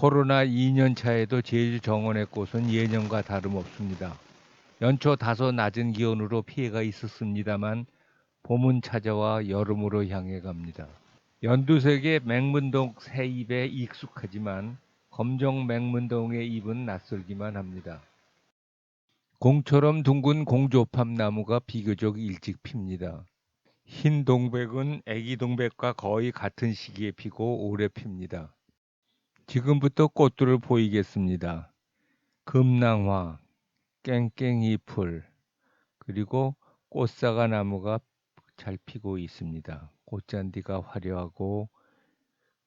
코로나 2년 차에도 제주 정원의 꽃은 예년과 다름없습니다. 연초 다소 낮은 기온으로 피해가 있었습니다만 봄은 찾아와 여름으로 향해 갑니다. 연두색의 맹문동 새 잎에 익숙하지만 검정 맹문동의 잎은 낯설기만 합니다. 공처럼 둥근 공조팝 나무가 비교적 일찍 핍니다. 흰 동백은 애기 동백과 거의 같은 시기에 피고 오래 핍니다. 지금부터 꽃들을 보이겠습니다. 금낭화, 깽깽이풀, 그리고 꽃사과 나무가 잘 피고 있습니다. 꽃잔디가 화려하고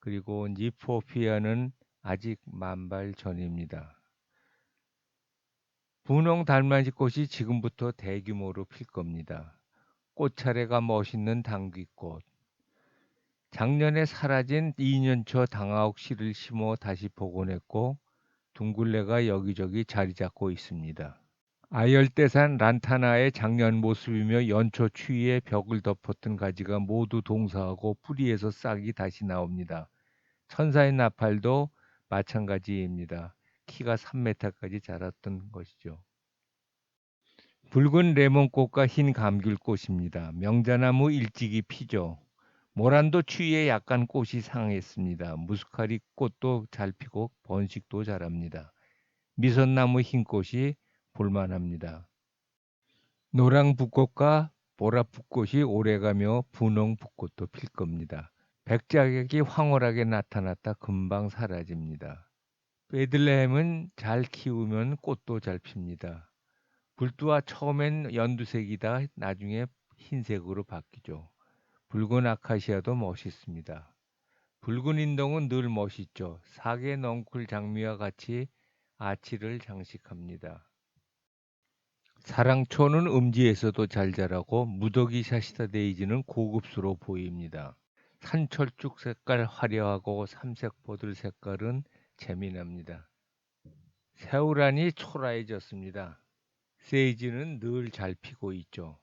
그리고 니포피아는 아직 만발 전입니다. 분홍 달맞이 꽃이 지금부터 대규모로 필 겁니다. 꽃차례가 멋있는 당귀꽃. 작년에 사라진 2년초 당하옥 씨를 심어 다시 복원했고 둥글레가 여기저기 자리 잡고 있습니다. 아열대산 란타나의 작년 모습이며 연초 추위에 벽을 덮었던 가지가 모두 동사하고 뿌리에서 싹이 다시 나옵니다. 천사의 나팔도 마찬가지입니다. 키가 3m까지 자랐던 것이죠. 붉은 레몬꽃과 흰 감귤꽃입니다. 명자나무 일찍이 피죠. 모란도 추위에 약간 꽃이 상했습니다. 무스카리 꽃도 잘 피고 번식도 잘합니다. 미선나무 흰 꽃이 볼만합니다. 노랑 붓꽃과 보라 붓꽃이 오래가며 분홍 붓꽃도 필 겁니다. 백작액이 황홀하게 나타났다 금방 사라집니다. 베들레헴은 잘 키우면 꽃도 잘 핍니다. 불두와 처음엔 연두색이다 나중에 흰색으로 바뀌죠. 붉은 아카시아도 멋있습니다. 붉은 인동은 늘 멋있죠. 사계 넝쿨 장미와 같이 아치를 장식합니다. 사랑초는 음지에서도 잘 자라고 무더기 샤시다 데이지는 고급스러워 보입니다. 산철쭉 색깔 화려하고 삼색 보들 색깔은 재미납니다. 새우란이 초라해졌습니다. 세이지는 늘 잘 피고 있죠.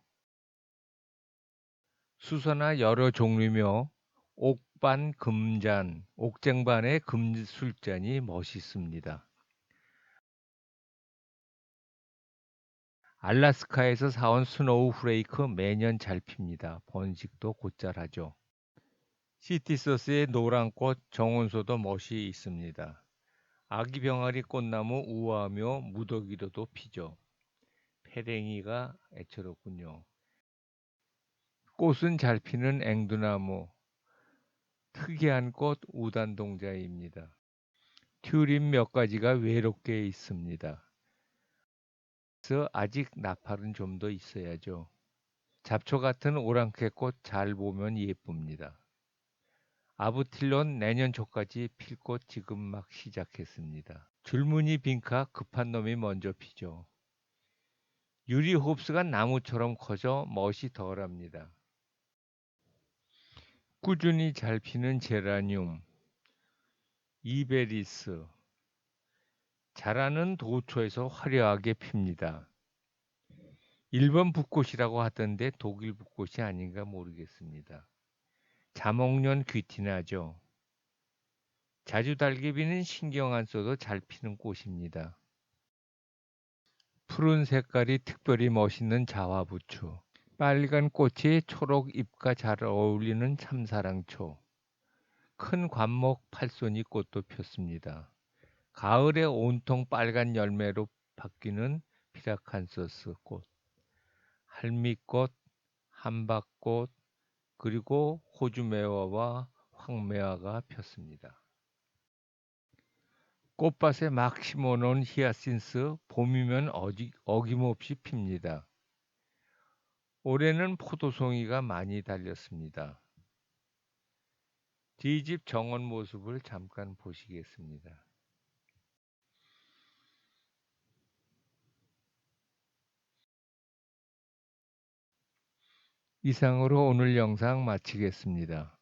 수서나 여러 종류며 옥반, 금잔, 옥쟁반의 금술잔이 멋있습니다. 알라스카에서 사온 스노우 후레이크 매년 잘 핍니다. 번식도 곧잘하죠. 시티서스의 노란 꽃 정원소도 멋이 있습니다. 아기 병아리 꽃나무 우아하며 무더기로도 피죠. 페랭이가 애처롭군요. 꽃은 잘 피는 앵두나무, 특이한 꽃 우단동자입니다. 튤립 몇 가지가 외롭게 있습니다. 그래서 아직 나팔은 좀 더 있어야죠. 잡초 같은 오랑캐꽃 잘 보면 예쁩니다. 아부틸론 내년 초까지 필 꽃 지금 막 시작했습니다. 줄무늬 빈카 급한 놈이 먼저 피죠. 유리 홉스가 나무처럼 커져 멋이 덜합니다. 꾸준히 잘 피는 제라늄, 이베리스, 자라는 도초에서 화려하게 핍니다. 일본 붓꽃이라고 하던데 독일 붓꽃이 아닌가 모르겠습니다. 자목련 귀티나죠. 자주 달개비는 신경 안 써도 잘 피는 꽃입니다. 푸른 색깔이 특별히 멋있는 자화부추, 빨간 꽃이 초록 잎과 잘 어울리는 참사랑초, 큰 관목 팔손이 꽃도 폈습니다. 가을에 온통 빨간 열매로 바뀌는 피라칸서스 꽃, 할미꽃, 함박꽃, 그리고 호주매화와 황매화가 폈습니다. 꽃밭에 막 심어놓은 히아신스 봄이면 어기, 어김없이 핍니다. 올해는 포도송이가 많이 달렸습니다. 뒤집 정원 모습을 잠깐 보시겠습니다. 이상으로 오늘 영상 마치겠습니다.